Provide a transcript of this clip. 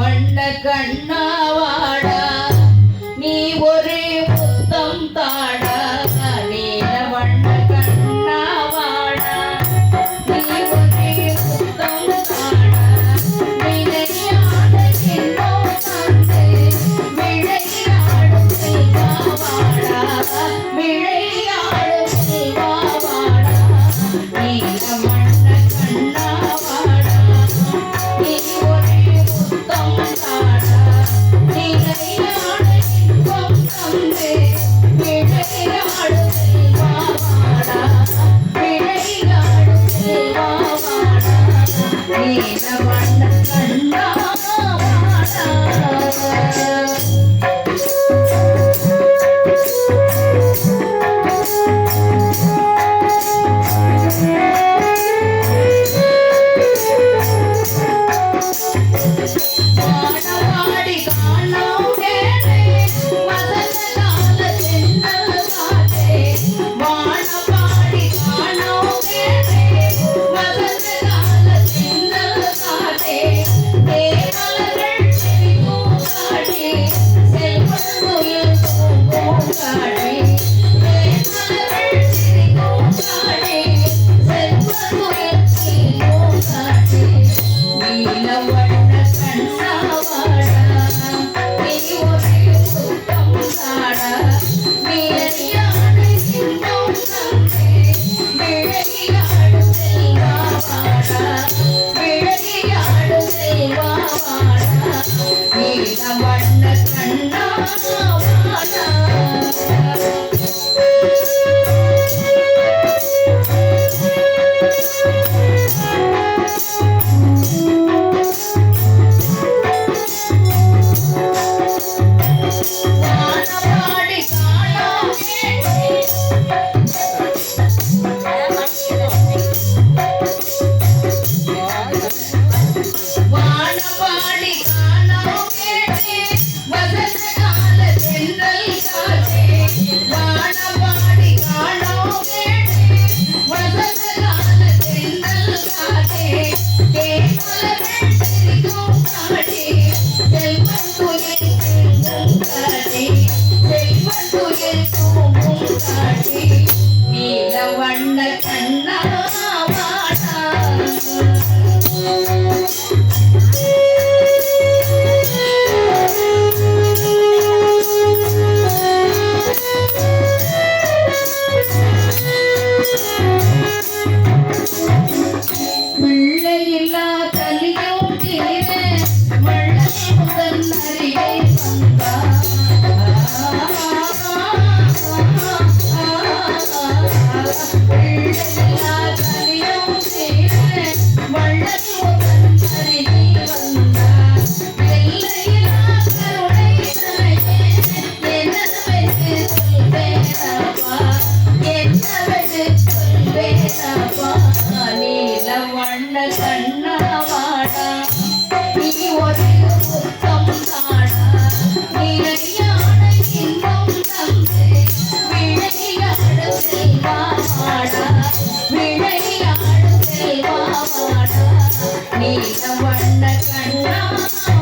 வண்ண கண்ணாவா? ಕಣ್ಣ துயில் தூங்கும் காட்டி செல்வன் துயில் தூங்கும் காட்டி நீல வண்ண கண்ணா Yeah.